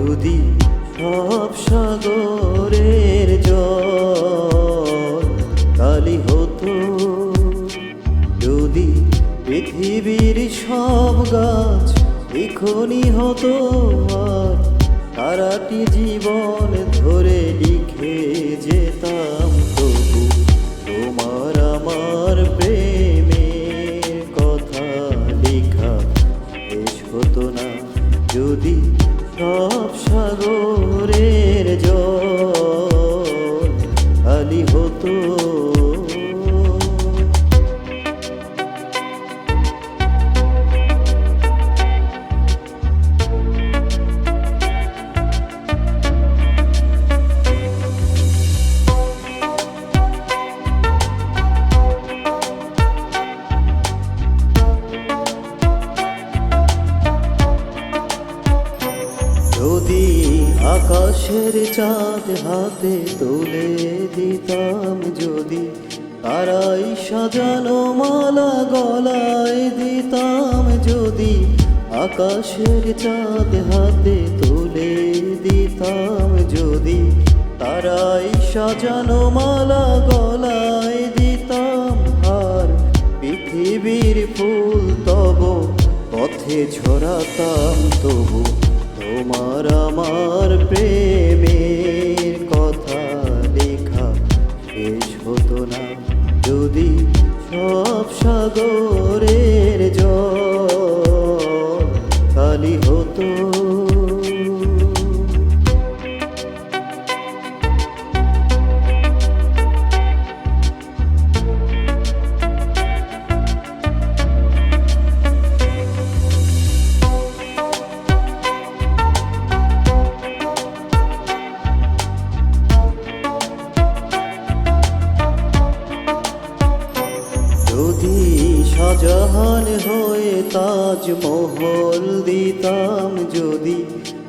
যদি সব সাগরের জল। কালি হতো যদি পৃথিবীর সব গাছ এখনই হতো আর সারাটি জীবন ধরে লিখে যেতাম তবু তোমার আমার প্রেমের কথা লেখা শেষ হতো না। যদি সব সাগরের জল। আলী হতো যদি আকাশের চাঁদ হাতে তুলে দিতাম যদি তারাই সাজানো মালা গলায় দিতাম যদি আকাশের চাঁদ হাতে তুলে দিতাম যদি তারাই সাজানো মালা গলায় দিতাম আর পৃথিবীর ফুল তব পথে ছড়াতাম তবু তোমার আমার প্রেমের শাহজাহান হয়ে তাজমহল দিতাম যদি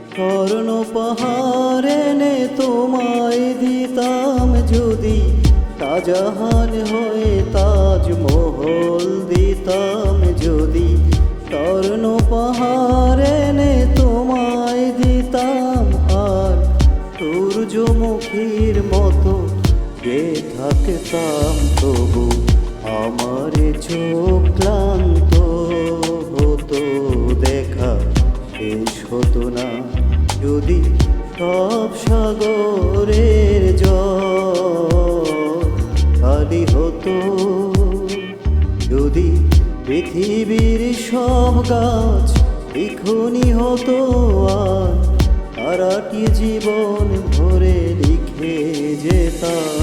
স্বর্ণ পাহাড় এনে তোমায় দিতাম যদি শাহজাহান হয়ে তাজমহল দিতাম যদি স্বর্ণ পাহাড় এনে তোমায় দিতাম আর সূর্যমুখীর মতো যে থাকতাম তবু আমার চোখ ক্লান্ত হতো দেখা। শেষ হতো না যদি সব সাগরের খালি হতো। যদি পৃথিবীর সব গাছ এখনই হতো আর সারাটি জীবন ভরে লিখে যেতাম?